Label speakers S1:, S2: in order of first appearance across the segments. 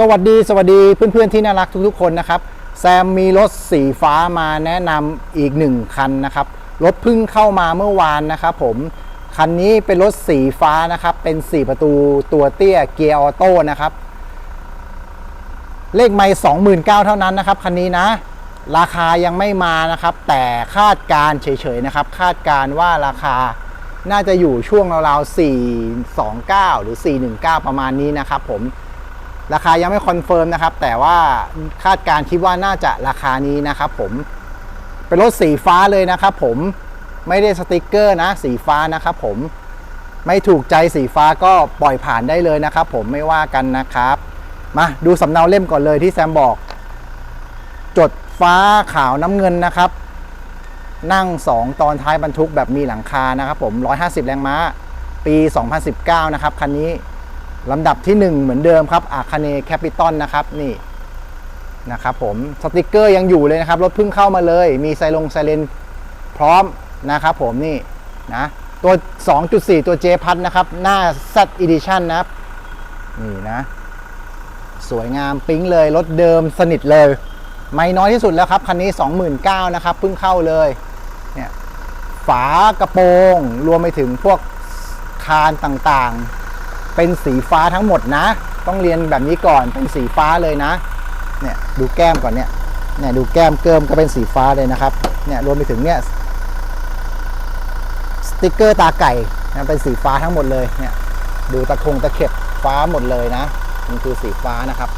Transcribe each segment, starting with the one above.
S1: สวัสดีสวัสดีเพื่อนๆที่น่ารักทุกๆ คนนะครับ แซมมีรถสีฟ้ามาแนะนำอีกหนึ่งคันนะครับ รถเพิ่งเข้ามาเมื่อวานนะครับผม คันนี้เป็นรถสีฟ้านะครับ เป็น 4 ประตูตัวเตี้ยเกียร์ออโต้นะครับ เลขไม่29,000เท่านั้นนะครับ คันนี้นะ ราคายังไม่มานะครับ แต่คาดการเฉยๆนะครับ คาดการว่าราคาน่าจะอยู่ช่วงราวๆ429 หรือ 419 ประมาณนี้นะครับผม ราคายังไม่คอนเฟิร์มนะครับ แต่ว่าคาดการคิดว่าน่าจะราคานี้นะครับผม เป็นรถสีฟ้าเลยนะครับผมไม่ได้สติกเกอร์นะสีฟ้านะครับผมไม่ถูกใจสีฟ้าก็ปล่อยผ่านได้เลยนะครับ ผมไม่ว่ากันนะครับ มาดูสำเนาเล่มก่อนเลยที่แซมบอก จดฟ้าขาวน้ำเงินนะครับ นั่ง 2 ตอนท้ายบรรทุกแบบมีหลังคานะครับ ผม 150 แรงม้า ปี 2019 นะครับคันนี้ ลำดับที่ 1 เหมือนเดิมครับอาคาเนแคปิตอลนะครับนี่นะครับผมสติกเกอร์ยังอยู่เลยนะครับ รถเพิ่งเข้ามาเลย มีไซลงไซเลนพร้อมนะครับผมนี่นะตัว 2.4 ตัว J พัดนะครับ หน้า Z Edition นะครับ นี่นะ สวยงามปิ๊งเลย รถเดิมสนิทเลย ไม่น้อยที่สุดแล้วครับ คันนี้ 29,000นะครับ เพิ่งเข้าเลย เนี่ย ฝากระโปรง รวมไปถึงพวกคานต่างๆ เป็นสีฟ้าทั้งหมดนะ ต้องเรียนแบบนี้ก่อนเป็นสีฟ้าเลยนะเนี่ยดูแก้มก่อนเนี่ยเนี่ยดูแก้มเกิมก็เป็นสีฟ้าเลยนะครับเนี่ยรวมไปถึงเนี่ยสติกเกอร์ตาไก่นะเป็นสีฟ้าทั้งหมดเลยเนี่ยดูตะคงตะเข็บฟ้าหมดเลยนะมันคือสีฟ้านะครับ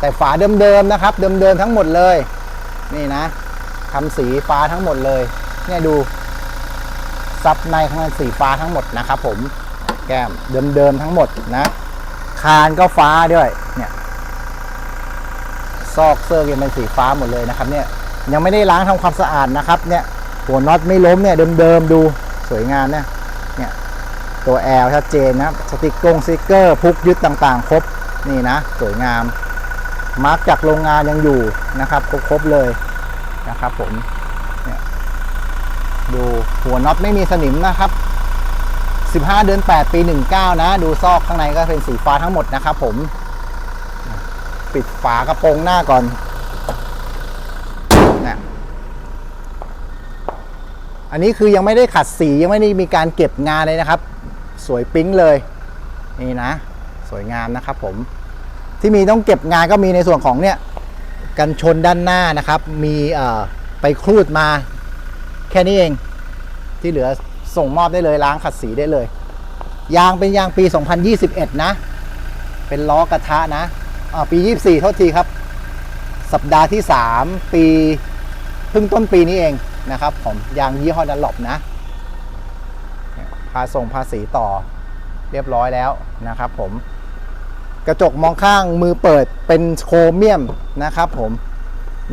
S1: แต่ฝาเดิมๆนะครับ เดิมๆทั้งหมดเลย นี่นะทำสีฟ้าทั้งหมดเลยเนี่ยดูซับในข้างในสีฟ้าทั้งหมดนะครับผม แก้มเดิมๆทั้งหมดนะคานก็ฟ้าด้วยเนี่ยซอกเซอร์ยังเป็นสีฟ้าหมดเลยนะครับเนี่ยยังไม่ได้ล้างทำความสะอาดนะครับเนี่ยหัวน็อตไม่ล้มเนี่ยเดิมๆดูสวยงามเนี่ยเนี่ยตัวแอลชัดเจนนะสติกกงสติกเกอร์พุกยึดต่างๆ ครบนี่นะสวยงามมาร์กจากโรงงานยังอยู่นะครับครบๆเลยนะครับผมเนี่ยดูหัวน็อตไม่มีสนิมนะครับ 15 เดือน 8 ปี 19 นะ ดูซอกข้างในก็เป็นสีฟ้าทั้งหมดนะครับผม ปิดฝากระโปรงหน้าก่อนนะอันนี้คือยังไม่ได้ขัดสียังไม่ได้มีการเก็บงานเลยนะครับ สวยปิ๊งเลย นี่นะ สวยงามนะครับผม ที่มีต้องเก็บงานก็มีในส่วนของเนี่ย กันชนด้านหน้านะครับ มีเอ่อไปครูดมา แค่นี้เองที่เหลือ ส่งมอบได้เลยล้างขัดสีได้เลย ยางเป็นยางปี 2021 นะ เป็นล้อกระทะนะอ่าปี 24เท่าทีครับ สัปดาห์ที่ 3 ปีเพิ่งต้นปีนี้เองนะครับผมยางยี่ห้อดันหลบนะ พาส่งภาษีต่อเรียบร้อยแล้วนะครับผมกระจกมองข้างมือเปิดเป็นโครเมียมนะครับผม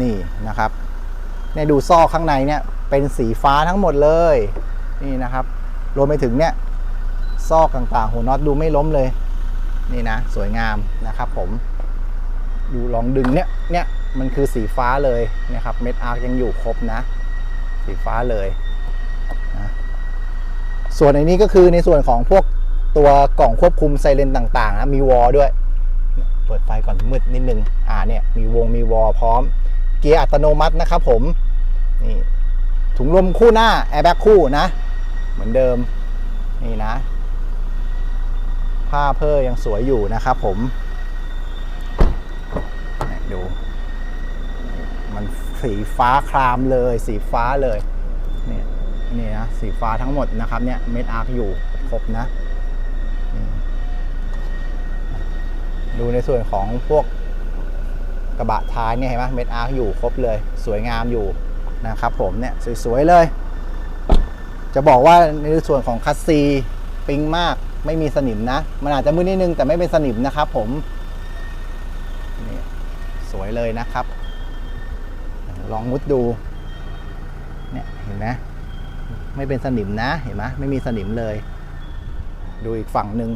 S1: นี่นะครับเนี่ยดูซอกข้างในเนี่ยเป็นสีฟ้าทั้งหมดเลย นี่นะครับ รวมไปถึงเนี่ยซอกต่างๆหัวน็อตดูไม่ล้มเลย นี่นะ สวยงามนะครับผม ดูลองดึงเนี่ยเนี่ยมันคือสีฟ้าเลยนะครับเม็ดอาร์คยังอยู่ครบนะ สีฟ้าเลยนะส่วนในนี้ก็คือในส่วนของพวกตัวกล่องควบคุมไซเรนต่างๆนะมีวอลด้วย เปิดไฟก่อนมืดนิดนึง อ่าเนี่ยมีวงมีวอลพร้อม เกียร์อัตโนมัตินะครับผม นี่ถุงลมคู่หน้าแอร์แบ็กคู่นะ เหมือนเดิมนี่นะ ผ้าเพอยังสวยอยู่นะครับผมดู มันสีฟ้าครามเลย สีฟ้าเลยเนี่ยนี่นะสีฟ้าทั้งหมดนะครับเนี่ยเม็ดอาร์คอยู่ครบนะ ดูในส่วนของพวกกระบะท้ายเนี่ยเห็นไหมเม็ดอาร์คอยู่ครบเลย สวยงามอยู่นะครับผมเนี่ยสวยๆเลย จะบอกว่าในส่วนของคัสซีปิ๊งมากไม่มีสนิมนะ มันอาจจะมืดนิดนึงแต่ไม่เป็นสนิมนะครับผมนี่สวยเลยนะครับ ลองมุดดูเนี่ยเห็นไหมไม่เป็นสนิมนะเห็นไหมไม่มีสนิมเลย ดูอีกฝั่งหนึ่ง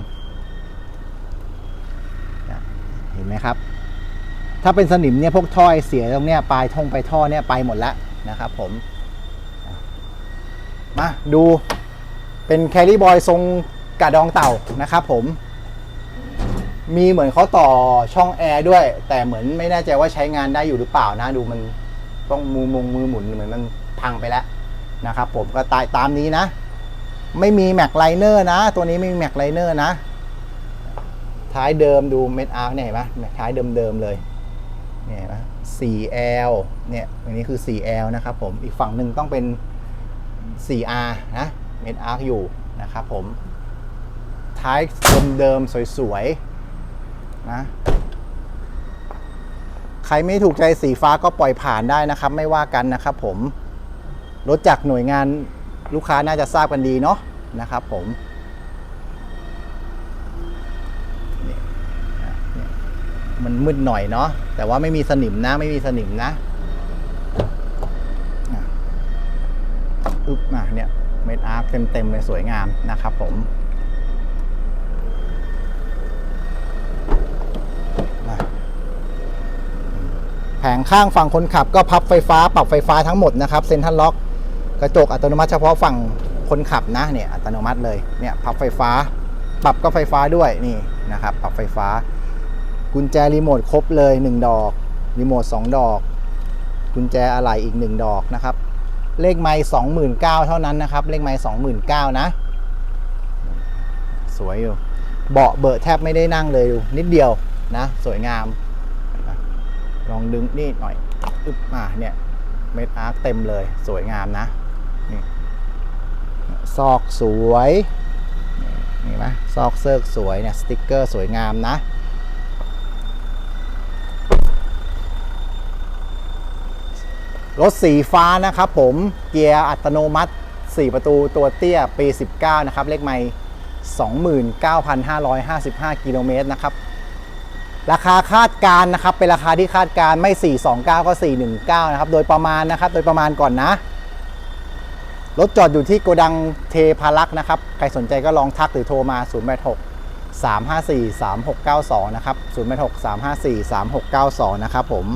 S1: เห็นไหมครับ ถ้าเป็นสนิมเนี่ยพวกท่อไอเสียตรงเนี้ยปลายท่งไปท่อเนี่ยไปหมดแล้วนะครับผม มาดูเป็นแคลรี่บอยทรงกระดองเต่านะครับผม มีเหมือนเขาต่อช่องแอร์ด้วย แต่เหมือนไม่แน่ใจว่าใช้งานได้อยู่หรือเปล่านะ ดูมันต้องมือมงมือหมุนเหมือนมันพังไปแล้วนะครับผมก็ตายตามนี้นะ ไม่มีแม็กไลเนอร์นะ ตัวนี้ไม่มีแม็กไลเนอร์นะ ท้ายเดิมดูเม็ดอาร์คเนี่ยเห็นไหมท้ายเดิมๆเลยเนี่ยเห็นไหม 4L เนี่ยอันนี้คือ 4L นะครับผมอีกฝั่งหนึ่งต้องเป็น 4R นะเม็ดอาร์คอยู่นะครับผม ท้ายเดิมๆสวยๆนะ ใครไม่ถูกใจสีฟ้าก็ปล่อยผ่านได้นะครับ ไม่ว่ากันนะครับผม รถจากหน่วยงานลูกค้าน่าจะทราบกันดีเนาะนะครับผมมันมืดหน่อยเนาะแต่ว่าไม่มีสนิมนะไม่มีสนิมนะอะ อึ๊บมาเนี่ยเม็ดอาร์คเต็มๆเลยสวยงามนะครับผมแผงข้างฝั่งคนขับก็พับไฟฟ้าปรับไฟฟ้าทั้งหมดนะครับเซ็นทรัลล็อกกระจกอัตโนมัติเฉพาะฝั่งคนขับนะเนี่ยอัตโนมัติเลยเนี่ยพับไฟฟ้า ปรับก็ไฟฟ้าด้วยนี่นะครับปรับไฟฟ้า กุญแจรีโมทครบเลย 1 ดอกรีโมท2ดอก กุญแจอะไหล่อีก 1 ดอกนะครับ เลขไม้29,000เท่านั้นนะครับ เลขไม้29,000นะ สวยอยู่ เบาะเบอะแทบไม่ได้นั่งเลยดูนิดเดียวนะ สวยงาม ลองดึงนี่หน่อยอึ๊บมาเนี่ยเม็ดอาร์คเต็มเลยสวยงามนะนี่ซอกสวยนี่ไหมซอกเซิร์กสวยเนี่ยสติกเกอร์สวยงามนะ รถสีฟ้านะครับผมเกียร์อัตโนมัติ 4 ประตูตัวเตี้ยปี 19 นะครับ เลขไม่29,555 กิโลเมตรนะครับราคาคาดการณ์นะครับ เป็นราคาที่คาดการณ์ไม่ 429 ก็ 419 นะครับ โดยประมาณนะครับ โดยประมาณก่อนนะ รถจอดอยู่ที่โกดังเทพารักษ์นะครับ ใครสนใจก็ลองทักหรือโทรมา 086 354 3692 นะครับ 086 354 3692 นะครับผม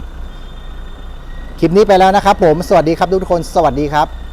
S1: คลิปนี้ไปแล้วนะครับผม สวัสดีครับทุกคน สวัสดีครับ